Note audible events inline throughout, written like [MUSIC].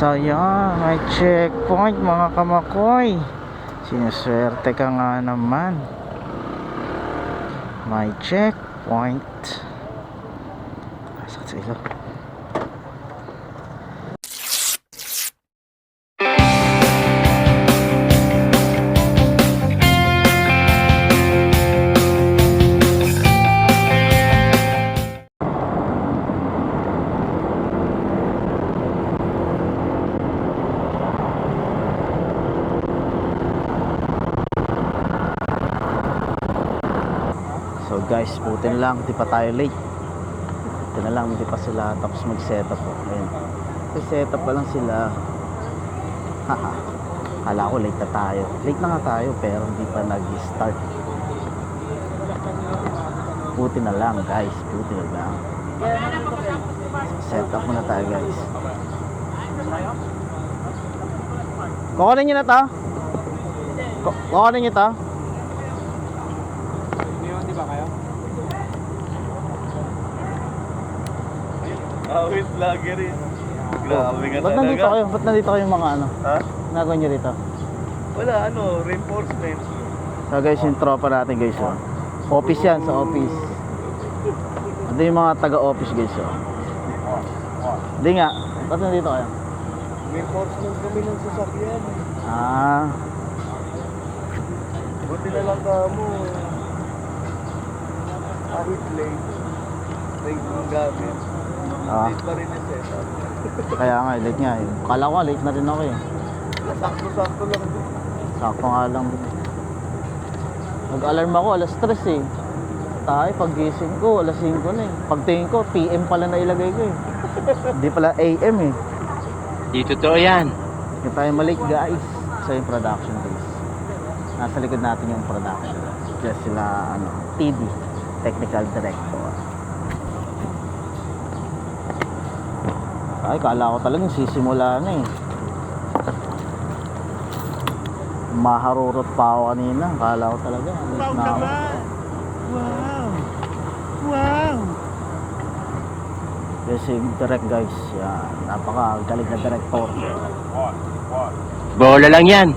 So yan, may checkpoint mga kamakoy. Sinuswerte ka nga naman. May checkpoint. Sakit sa ilong. Guys, buti na lang, di pa tayo late. Buti na lang, hindi pa sila tapos mag-setup po. Ayun. May setup pa lang sila. Haha. Kala ko late na tayo. Late na nga tayo pero hindi pa nag-start. Buti na lang guys, buti na lang. Setup muna tayo guys. Kukunin nyo na to? Ku- Kukunin nyo to? Awit vlogger eh. Grabe nga Ba't nandito talaga. kayo? Ba't nandito kayo mga ano? Ha? Nagawa nyo rito? Wala ano, reinforcement. So guys, yung tropa natin guys oh. Office yan, sa office. Ito yung mga taga-office guys oh. Hindi nga, ba't nandito kayo? Reinforcement kami ng sasakyan. Ah, Buti na lang ka mo. Kahit late. Late yung gamit. Ah, Late pa rin yung setup. kaya nga, late nga eh. Kala ko late na rin ako eh. Sakto-sakto lang din. Sakto nga lang. Nag-alarm ako, alas 3 eh. Tayo, pag gising ko, alas 5 na eh. Pagtingin ko, PM pala na ilagay ko eh. Hindi pala AM eh. Di totoo yan. Hindi tayo malik guys. So yung production guys. Nasa likod natin yung production. Just sila ano, TD, Technical Director. Ay, kala ko talagang sisimula na eh. Maharurot pa ako kanina. Kala ko talaga. Wow na ako. Wow! Wow! Kasi yung direct guys, yan, napakagaling na director. Bola lang yan.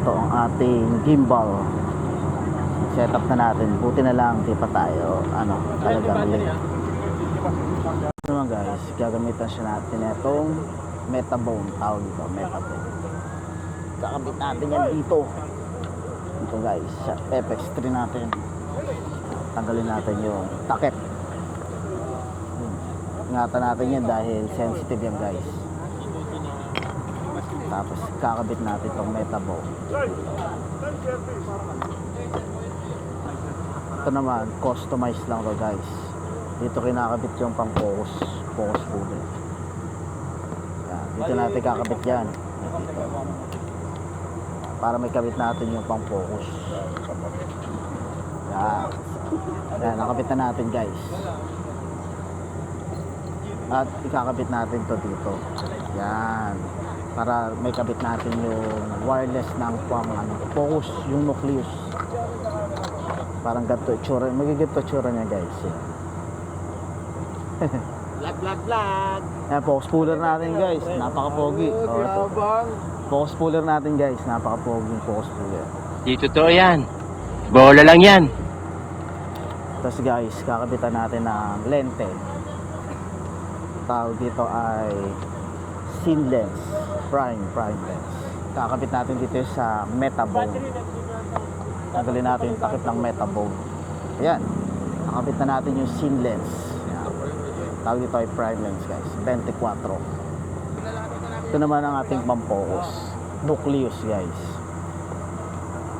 Ito ang ating gimbal. Setup na natin. Buti na lang, di pa tayo, ano, talagang late. Ito naman guys, gagamitan siya natin itong metabone. Tawag ito, metabone. Kakabit natin yan dito. Ito guys, sa FX3 natin. Tanggalin natin yung takip. Ingatan natin yan dahil sensitive yan guys. Tapos kakabit natin itong metabone. Ito naman, customized lang to guys. Dito kinakabit yung pang focus, focus puller. Yan, dito natin kakabit yan. Dito. Para may kabit natin yung pang focus. Yan. Yan, nakabit na natin guys. At ikakabit natin to dito. Yan. Para may kabit natin yung wireless ng pang ano, focus, yung nucleus. Parang ganito itsura. Magigito itsura niya guys. Yan. Vlog, vlog, vlog. Yan, focus puller natin guys. Napaka-pogi. Oh, ito. Yabang. Focus puller natin guys. Napaka-pogi yung focus puller. Di totoo yan. Bola lang yan. Tapos guys, kakabitan natin ng lente. Tawag dito ay scene lens. Prime, prime lens. Kakabit natin dito sa metabone. Tanggalin natin yung takip ng metabone. Ayan. Nakabit na natin yung scene lens. Tawag dito ay prime lens guys. 24. Ito naman ang ating pampocus. Nucleus guys.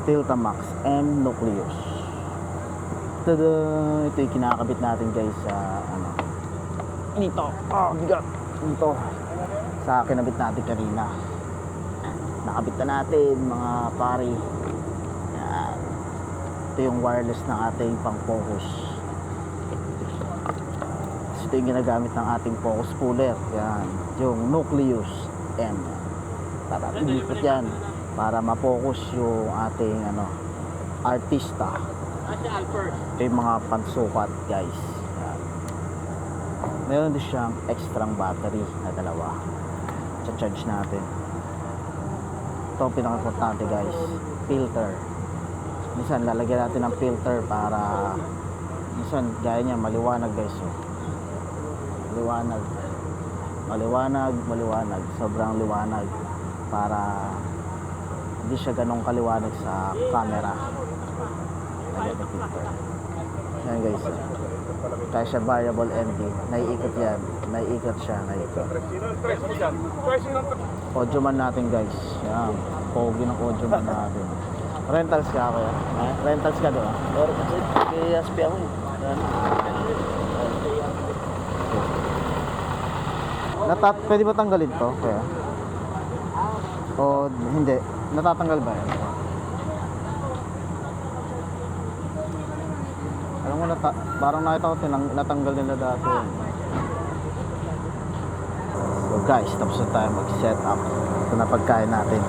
Tiltamax M Nucleus. Tada! Ito yung kinakabit natin guys sa ano. Dito. Oh, bigat. Dito. Sa kinabit natin kanina. Nakabit na natin mga pari. Yan. Ito yung wireless ng ating pang focus. Ito yung ginagamit ng ating focus puller. Yan. Yung Nucleus M. Para ilikot yan. Para ma-focus yung ating ano artista. Ito yung mga pansukat guys. Yan. meron din siyang extra battery na dalawa. Cha-charge natin. Ito ang pinaka-importante guys. Filter. Minsan lalagyan natin ng filter para minsan gaya niya maliwanag guys. Oh. Maliwanag. Maliwanag, maliwanag. Sobrang liwanag para hindi siya ganong kaliwanag sa camera. Lagyan ng filter. Yan guys. Kaya siya variable MD. Naiikot yan. Naiikot siya. Naiikot. Audio man natin guys. Yan. Pogi ng audio man natin. Rentals ka kaya? Eh? Rentals ka doon? Pero kasi Aspi ako eh. Natat pwede ba tanggalin to? Kaya? O hindi? Natatanggal ba yan? Alam mo, nata parang nakita ko tinang natanggal nila dati. So guys, tapos na tayo mag-set up. Ito na pagkain natin.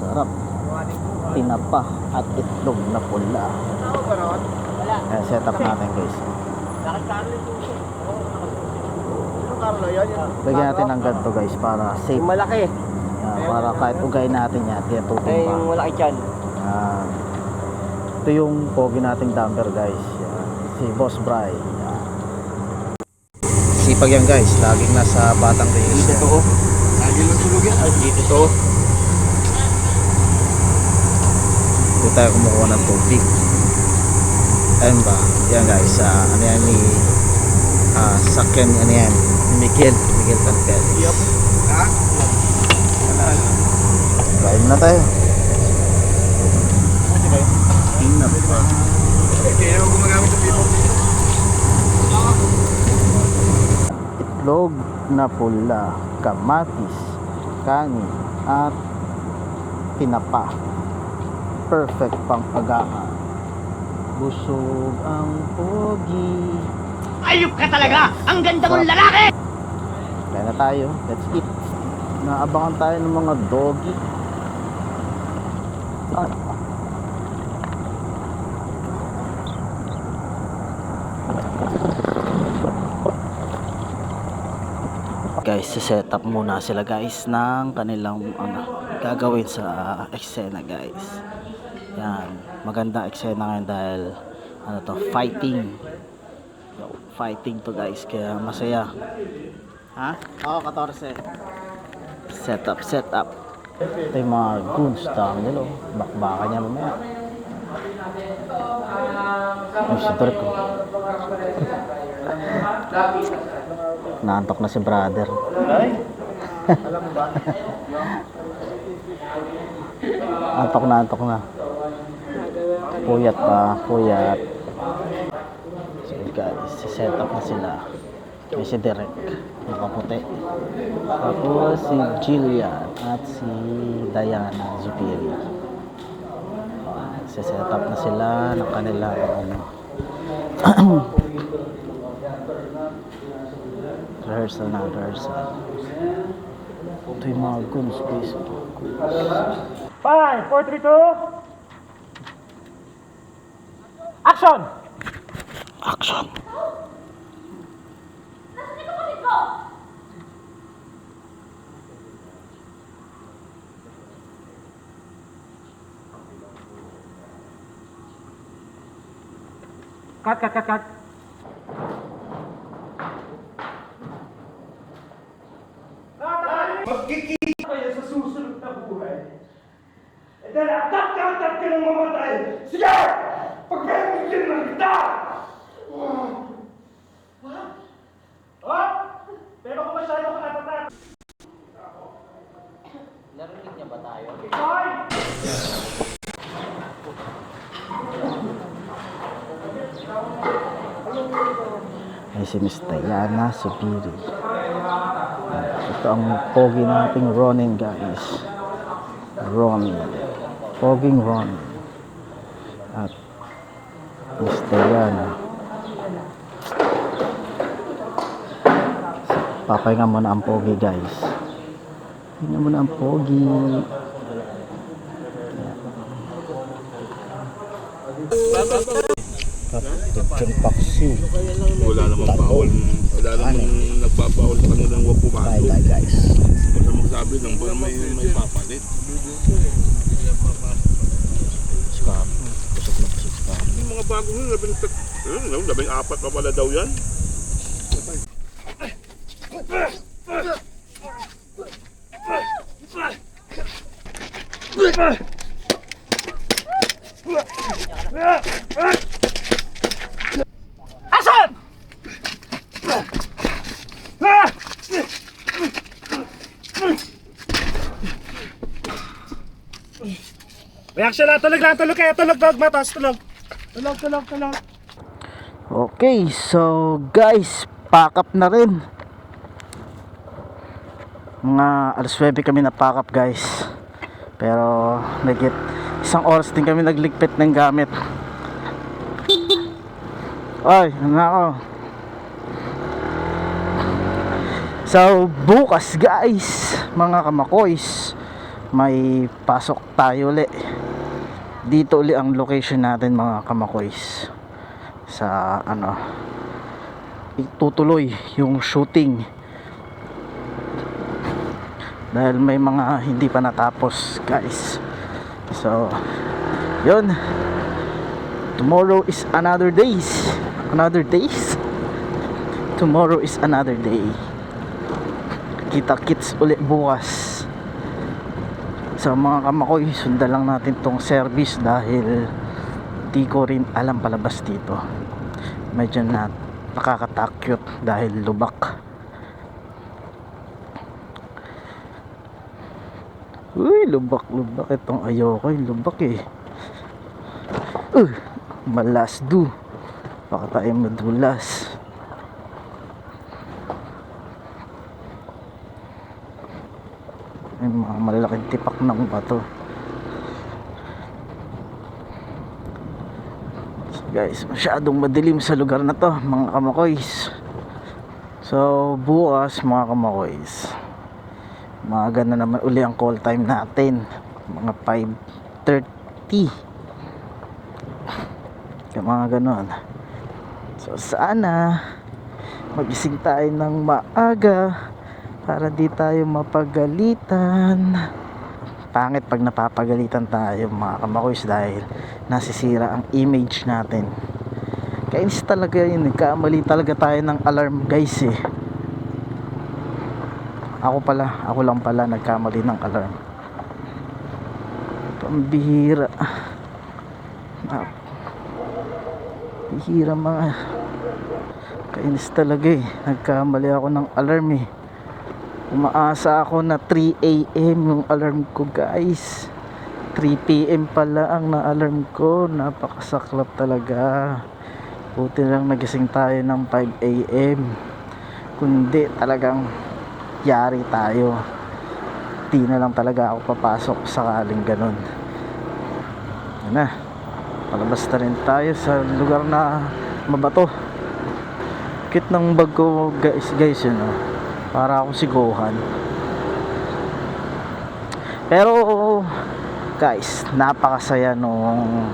Sarap. Tinapa at itlog na pula. Ayan, set up natin guys. Carlo, yan yan. Lagyan natin ng ganito guys para safe. Yung malaki. Yan, para kahit ugay natin yan, yan Eh, tutumba. yung malaki dyan. Yan. Ito yung pogi nating dumper guys. Yan. Si Boss Bry. Yan. Sipag yan guys, laging nasa batang race. Dito to. Lagi lang tulog yan. Ay, dito to. Dito tayo kumukuha ng tubig. Ayun ba? Yan guys, ah, ano yan ni ah, sakyan ano yan, Miguel, Miguel Cantel. Yup. Ha? Kain na tayo. Inap pa. Hindi naman gumagamit ng people. itlog na pula, kamatis, kanin, at pinapa. Perfect pang agaan. Busog ang pogi. Ayup ka talaga! Ang ganda mong lalaki! Kaya na tayo. Let's eat. Naabangan tayo ng mga doggy. Ah. guys, set up muna sila guys ng kanilang ano, gagawin sa eksena guys. Yan, maganda eksena ngayon dahil ano to, fighting. Fighting to guys, kaya masaya. Ha? Oo, 14. Set up, set up. Ito yung mga goons down nilo. Bakbakan niya mamaya. Ay, si Dirk ko. Naantok na si brother. Ay. Alam mo ba? Antok na, antok na. Puyat pa, puyat. Guys, set up na sila. May si Derek, nakaputi. Tapos si Jillian at si Diana Zupiri. set up na sila ng kanilang ano. [CLEARS THROAT] rehearsal na, rehearsal. Ito yung mga guns, guys. Five, four, three, two. Action! Action! Cut, cut, cut, cut. Magkikita kayo sa susunod na buhay. E dahil atat-atat ka ng mamatay. Sige! Pagpapagyan ng kita! Ha? Pero kung masyado ka natatat. Narinig niya ba tayo? Hoy! Ay si Miss Diana Subiri. Ito ang pogi nating Ronin guys. Ronin. Poging Ronin. At Miss Diana. Papahinga muna ang pogi guys. Papahinga muna ang pogi. Lechon paksiw. Wala namang bawal. Wala namang nagbabawal sa kanilang huwag Tayo pumasok. tayo guys. Basta magsabi lang, baka may, may papalit. Scam. Busog na busog scam. Yung mga bago nyo, labing, ano, labing apat pa pala daw yan. Reaction na, tulog lang, tulog kayo, tulog, tulog, matas, tulog. Tulog, tulog, tulog. Okay, so guys, pack up na rin. Mga alas 9 kami na pack up guys. Pero nagit isang oras din kami nagligpit ng gamit. Ay, nako. So bukas guys, mga kamakoys, may pasok tayo uli. Dito uli ang location natin mga kamakoys. Sa ano itutuloy yung shooting. Dahil may mga hindi pa natapos guys. So yun. Tomorrow is another days. Another days? Tomorrow is another day. Kita kits ulit bukas sa mga kamakoy sundan lang natin tong service dahil di ko rin alam palabas dito. Medyo na nakakatakyot dahil lubak. Uy lubak lubak itong ayoko yung lubak eh. Uh, malas du. Baka tayo madulas mga malalaking tipak ng bato. Guys masyadong madilim sa lugar na to mga kamakoys so bukas mga kamakoys maaga na naman uli ang call time natin. Mga 5.30 kaya mga ganon. So sana magising tayo ng maaga para di tayo mapagalitan. Pangit pag napapagalitan tayo mga kamakoys dahil nasisira ang image natin. Kainis talaga yun nagkamali talaga tayo ng alarm guys eh. Ako pala ako lang pala nagkamali ng alarm. Pambihira. Ah, bihira mga. Kainis talaga eh. Nagkamali ako ng alarm eh umaasa ako na 3 a.m. yung alarm ko guys 3 p.m. pala ang na-alarm ko napakasaklap talaga buti lang nagising tayo ng 5 a.m. kundi talagang yari tayo di na lang talaga ako papasok sakaling ganun yan na palabas na rin tayo sa lugar na mabato kit ng bag ko guys guys yun oh. Para ako si Gohan pero guys napakasaya nung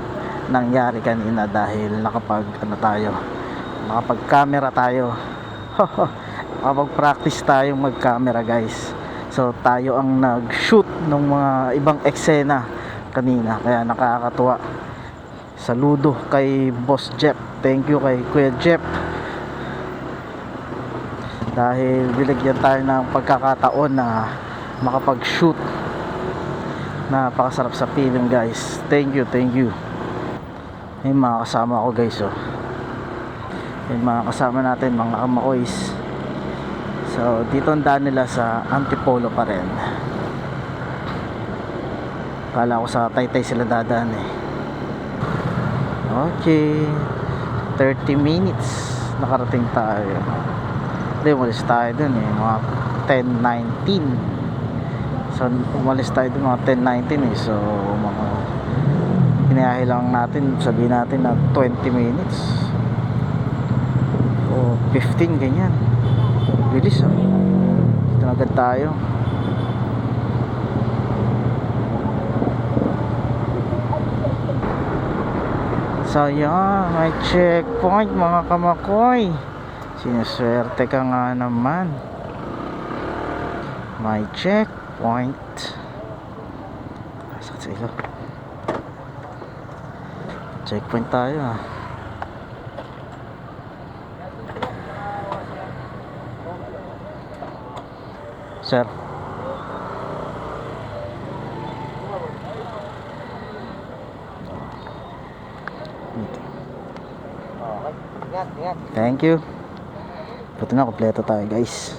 nangyari kanina dahil nakapag ano tayo nakapag camera tayo. [LAUGHS] Nakapag practice tayong mag camera guys. So tayo ang nag shoot ng mga ibang eksena kanina. Kaya nakakatuwa. Saludo kay boss Jeff. Thank you kay kuya Jeff dahil binigyan tayo ng pagkakataon na makapag shoot napakasarap sa feeling guys. Thank you thank you. May mga kasama ako guys oh. May mga kasama natin mga kamakoys so dito ang daan nila sa Antipolo pa rin. Kala ko sa Taytay sila dadaan eh. Okay. 30 minutes. Nakarating tayo hindi umalis tayo dun eh mga 10.19 so umalis tayo dun mga 10.19 eh. So mga pinayahe lang natin sabihin natin na 20 minutes. O 15 ganyan. Bilis ah. Dito na agad tayo. So yan, may checkpoint mga kamakoy. Sinuswerte ka nga naman. May checkpoint. Sakit sa ilo. Checkpoint tayo ah. Sir. Thank you. Buti na, kompleto tayo guys.